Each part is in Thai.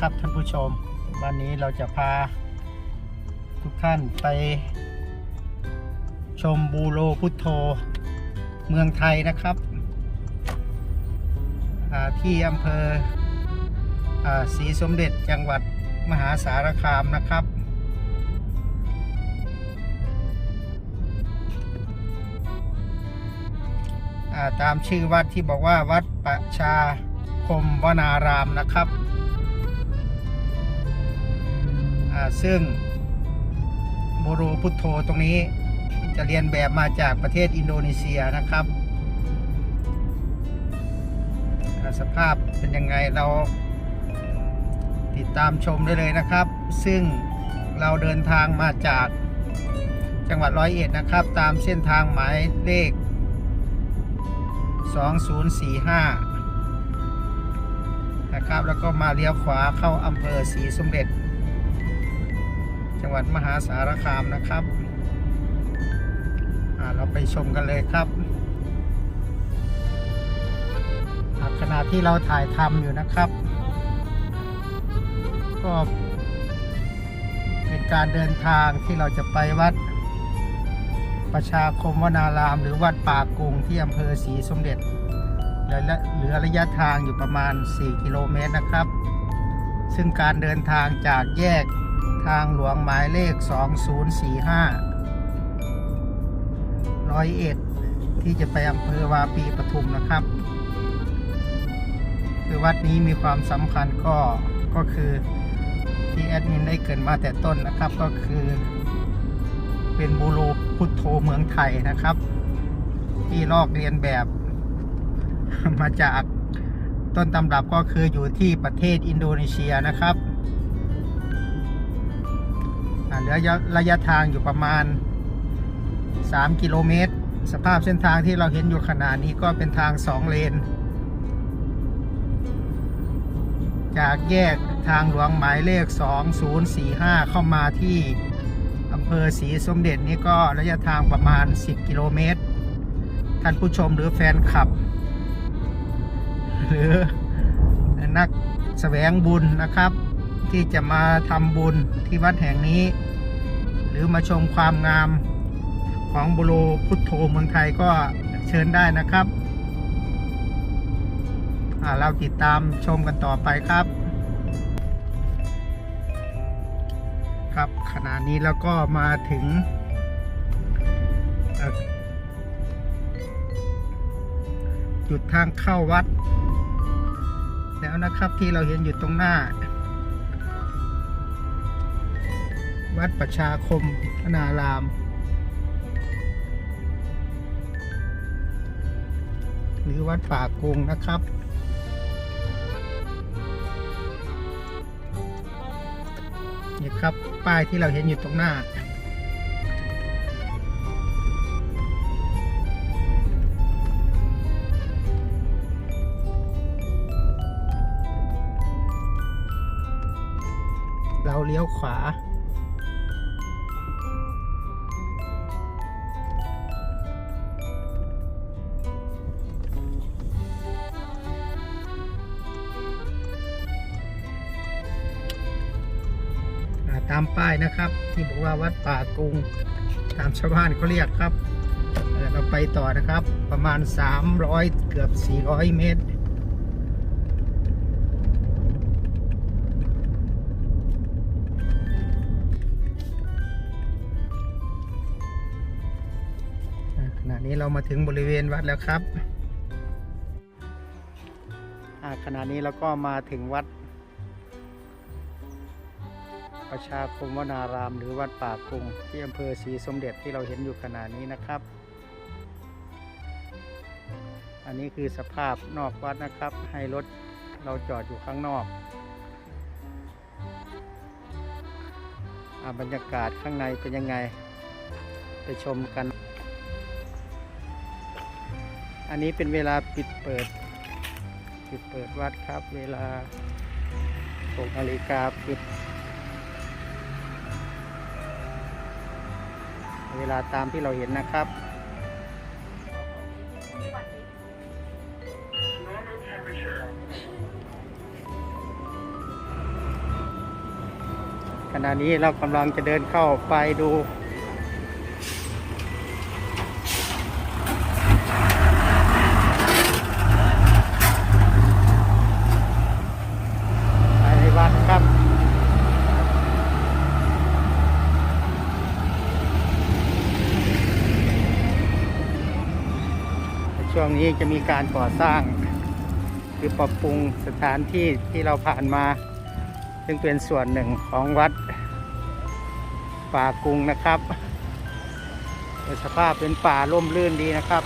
ครับท่านผู้ชม วันนี้เราจะพา ทุกท่านไป ชมบูโรพุทโธ เมืองไทยนะครับที่อำเภอศรีสมเด็จจังหวัดมหาสารคามนะครับ ตามชื่อวัดที่บอกว่าวัดประชาคมวนารามนะครับ ซึ่งโบูรูพุทโธตรงนี้จะเรียนแบบมาจากประเทศอินโดนีเซียนะครับ สภาพเป็นยังไงเราติดตามชมได้เลยนะครับ ซึ่งเราเดินทางมาจากจังหวัดร้อยเอ็ดนะครับ ตามเส้นทางหมายเลข 2045 นะครับ แล้วก็มาเลี้ยวขวาเข้าอำเภอศรีสมเด็จ จังหวัดมหาสารคามนะครับอ่าเราไปชมกันเลยครับอ่าขณะที่เราถ่ายทำอยู่นะครับ ก็เป็นการเดินทางที่เราจะไปวัดประชาคมวนาราม หรือวัดป่ากุงที่อำเภอศรีสมเด็จเหลือระยะทางอยู่ประมาณ 4 กิโลเมตรนะครับ ซึ่งการเดินทางจากแยก ทางหลวงหมายเลข 2045ร้อยเอ็ดที่จะไปอำเภอวาปีปทุมนะครับ คือวัดนี้มีความสำคัญก็ก็คือที่แอดมินได้เกินมาแต่ต้นนะครับก็คือ เป็นบูโรพุทโธเมืองไทยนะครับ ที่ลอกเรียนแบบมาจากต้นตำรับก็คืออยู่ที่ประเทศอินโดนีเซียนะครับ เหลือระยะทางอยู่ประมาณ 3 กิโลเมตร สภาพเส้นทางที่เราเห็นอยู่ขณะนี้ก็เป็นทาง 2 เลน จากแยกทางหลวงหมายเลข 2045 เข้ามาที่อำเภอศรีสมเด็จนี่ก็ระยะทางประมาณ 10 กิโลเมตร ท่านผู้ชมหรือแฟนคลับ หรือนักแสวงบุญนะครับ ที่จะมาทำบุญที่วัดแห่งนี้ รือมาชมความงามของบุโรพุทโธเมืองไทยก็เชิญได้นะครับเราติดตามชมกันต่อไปครับ ครับขณะนี้แล้วก็มาถึงจุดทางเข้าวัด แล้วนะครับที่เราเห็นอยู่ตรงหน้า วัดประชาคมพนาราม หรือวัดป่ากงนะครับ นี่ครับ ป้ายที่เราเห็นอยู่ตรงหน้าเราเลี้ยวขวาาตามป้ายนะครับ ที่บอกว่าวัดป่ากรุงตามชาวบ้านเขาเรียกครับเราไปต่อนะครับ ประมาณ 300 เกือบ 400 เมตรขณะนี้เรามาถึงบริเวณวัดแล้วครับขณะนี้เราก็มาถึงวัด ประชาคมวนารามหรือวัดป่ากุงที่อำเภอศรีสมเด็จที่เราเห็นอยู่ขณะนี้นะครับ อันนี้คือสภาพนอกวัดนะครับ ให้รถเราจอดอยู่ข้างนอกอาบรรยากาศข้างในเป็นยังไง ไปชมกัน อันนี้เป็นเวลาปิดเปิด ปิดเปิดวัดครับ เวลา6นาฬิกาปิด เวลาตามที่เราเห็นนะครับขณะนี้เรากำลังจะเดินเข้าไปดูภายในวัดครับ ช่วง นี้จะมีการก่อสร้าง หรือปรับปรุงสถานที่ที่เราผ่านมา ซึ่งเป็นส่วนหนึ่งของวัดป่ากุงนะครับสภาพเป็นป่าร่มรื่นดีนะครับ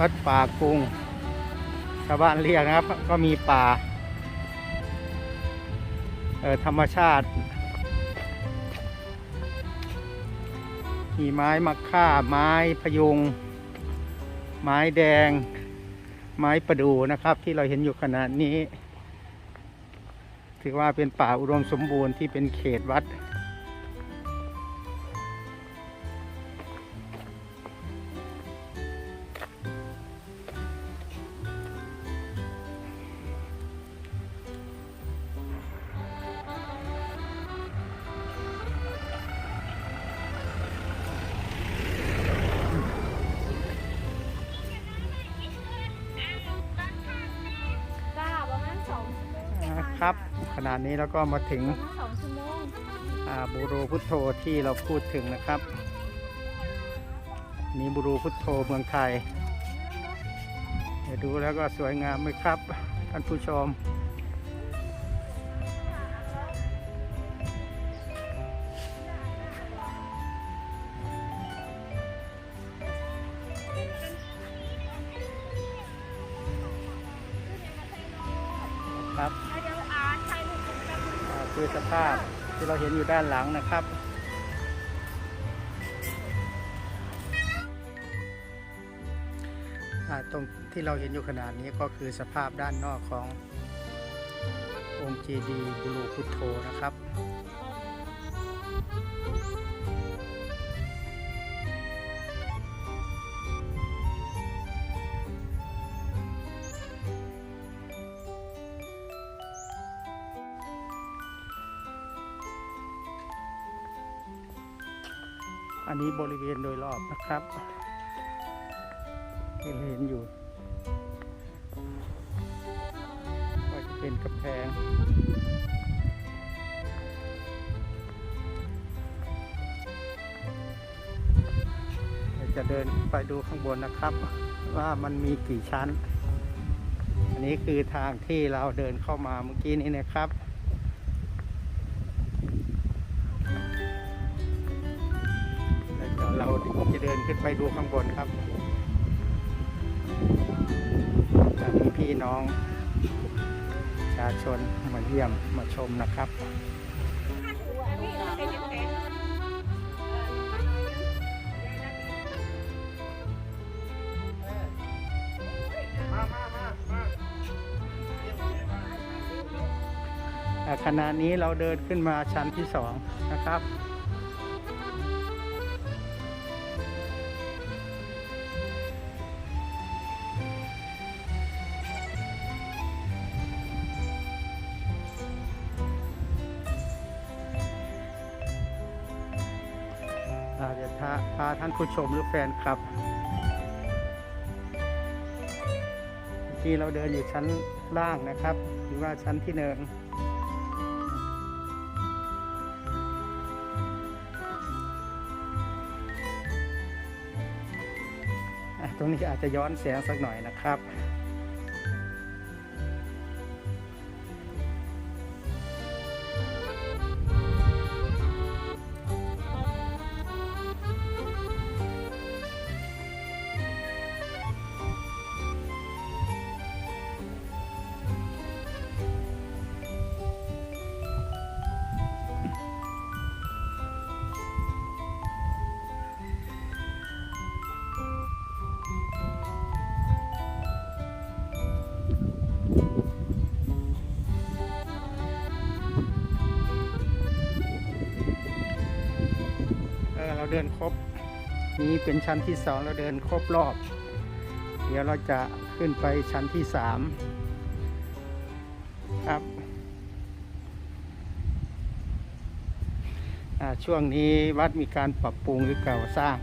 วัดป่ากุงชาวบ้านเรียกนะครับ ก็มีป่าออธรรมชาติ มีไม้มะค่า ไม้พยุง ไม้แดง ไม้ประดู่นะครับ ที่เราเห็นอยู่ขณะนี้ ถือว่าเป็นป่าอุดมสมบูรณ์ที่เป็นเขตวัด นี้แล้วก็มาถึงบูโรพุทโธที่เราพูดถึงนะครับนี่บูโรพุทโธเมืองไทยเดี๋ยวดูแล้วก็สวยงามไหมครับ ท่านผู้ชม เราเห็นอยู่ด้านหลังนะครับ ตรงที่เราเห็นอยู่ขนาดนี้ก็คือสภาพด้านนอกขององค์เจดีย์บุรุพุทโธนะครับ บริเวณโดยรอบนะครับเห็นอยู่ ก็จะเป็นกระแพงจะเดินไปดูข้างบนนะครับ ว่ามันมีกี่ชั้น อันนี้คือทางที่เราเดินเข้ามาเมื่อกี้นี้นะครับ ไปดูข้างบนครับจะมีพี่น้องประชาชนมาเยี่ยมมาชมนะครับขณะนี้เราเดินขึ้นมาชั้นที่สองนะครับ เดี๋ยวพาท่านผู้ชมหรือแฟนครับเมื่เราเดินอยู่ชั้นล่างนะครับ หรือว่าชั้นที่หนึ่งตรงนี้อาจจะย้อนแสงสักหน่อยนะครับ นี้เป็นชั้นที่สองเราเดินครบรอบ เดี๋ยวเราจะขึ้นไปชั้นที่สามครับช่วงนี้วัดมีการปรับปรุงหรือเก่าสร้าง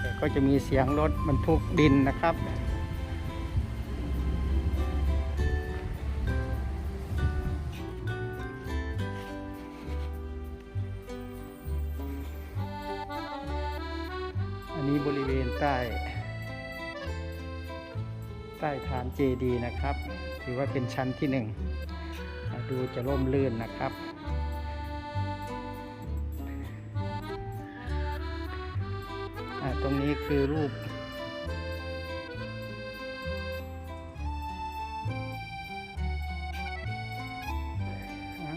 แต่ก็จะมีเสียงรถบรรทุกดินนะครับ เจดีนะครับถือว่าเป็นชั้นที่หนึ่งดูจะร่มรื่นนะครับ ตรงนี้คือรูปอ่า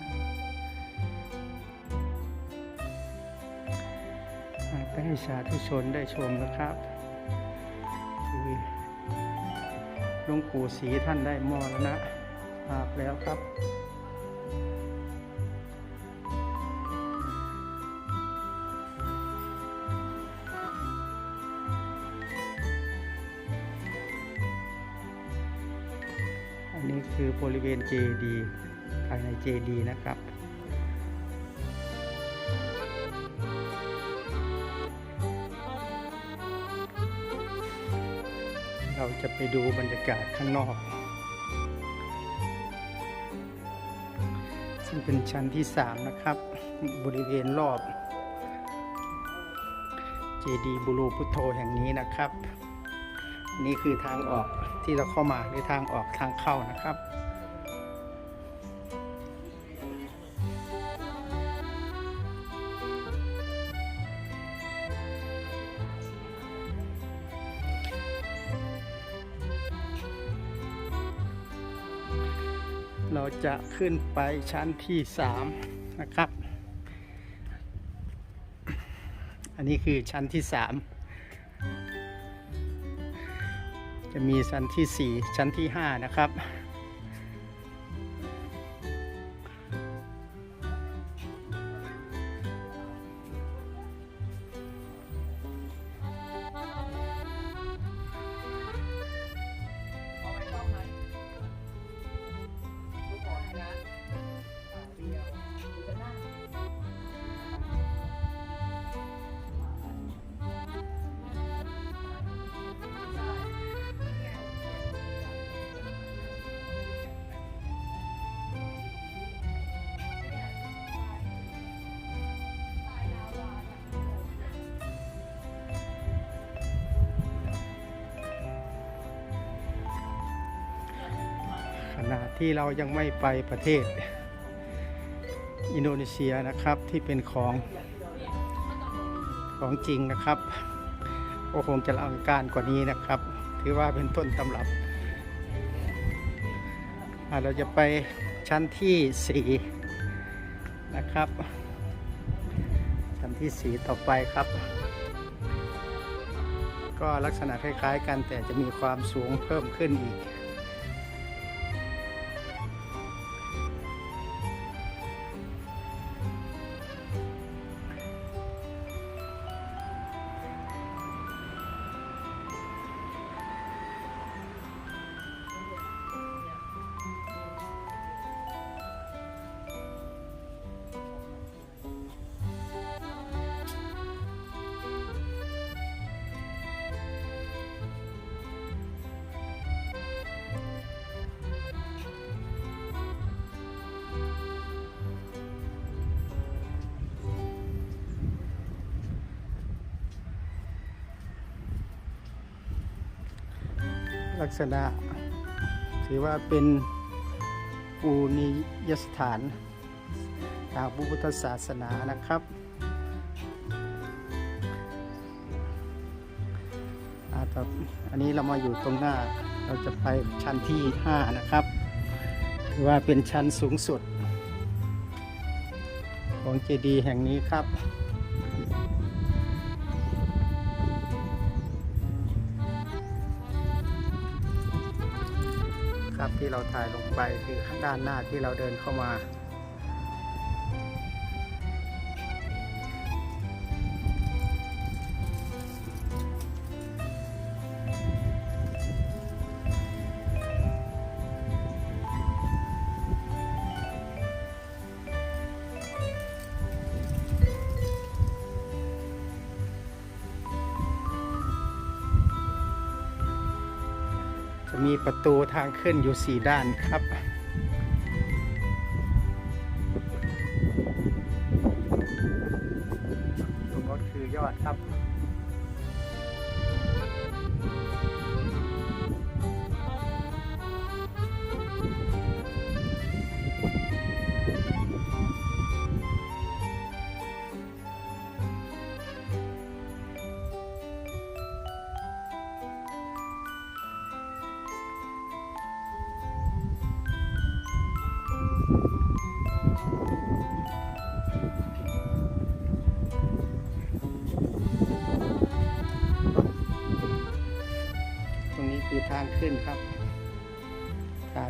อ่าไปให้สาธุชนได้ชมนะครับ หลวงปู่ศรีท่านได้มรณะภาพแล้วครับอันนี้คือบริเวณเจดีภายในเจดีนะครับ จะไปดูบรรยากาศข้างนอก ซึ่งเป็นชั้นที่ 3 นะครับ บริเวณรอบเจดีย์บุรูพุทโธแห่งนี้นะครับ นี่คือทางออกที่เราเข้ามาหรือทางออกทางเข้านะครับ จะขึ้นไปชั้นที่ 3 นะครับ อันนี้คือชั้นที่ 3 จะมีชั้นที่ 4 ชั้นที่ 5 นะครับ ที่เรายังไม่ไปประเทศ อินโดนีเซียนะครับที่เป็นของของจริงนะครับก็คงจะอลังการกว่านี้นะครับ ถือว่าเป็นต้นตำรับ เราจะไปชั้นที่ 4 นะครับ ชั้นที่ 4 ต่อไปครับ ก็ลักษณะคล้ายๆกันแต่จะมีความสูงเพิ่มขึ้นอีก ลักษณะ ถือว่าเป็นปูนิยสถานทางพุทธศาสนานะครับอ่าต่ออันนี้เรามาอยู่ตรงหน้าเราจะไปชั้นที่ 5 นะครับ ถือว่าเป็นชั้นสูงสุด ของเจดีย์แห่งนี้ครับ ที่เราถ่ายลงไปคือข้างด้านหน้าที่เราเดินเข้ามา มีประตูทางขึ้นอยู่สี่ด้านครับ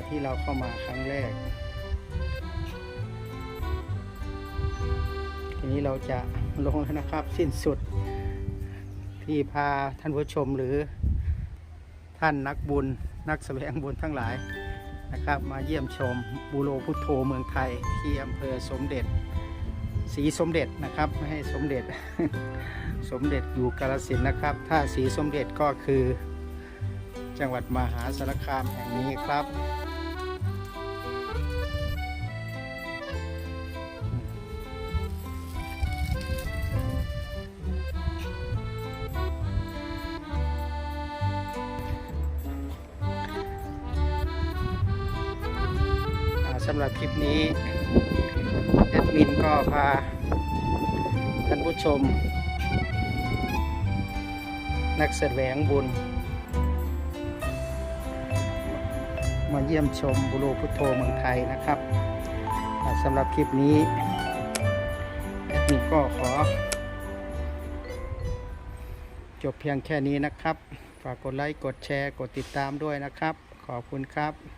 ที่เราเข้ามาครั้งแรก ทีนี้เราจะลงแล้วนะครับสิ้นสุดที่พาท่านผู้ชมหรือท่านนักบุญนักแสวงบุญทั้งหลายนะครับ มาเยี่ยมชมบูโรพุทโธเมืองไทยที่อำเภอสมเด็จศรีสมเด็จนะครับไม่ให้สมเด็จสมเด็จอยู่กาลสินนะครับ ถ้าศรีสมเด็จก็คือจังหวัดมหาสารคามแห่งนี้ครับ สำหรับคลิปนี้แอดมินก็พาท่านผู้ชม นักแสวงบุญ มาเยี่ยมชมบุโรพุทโธเมืองไทยนะครับสำหรับคลิปนี้แอดมินก็ขอ จบเพียงแค่นี้นะครับ ฝากกดไลค์ กดแชร์ กดติดตามด้วยนะครับ ขอบคุณครับ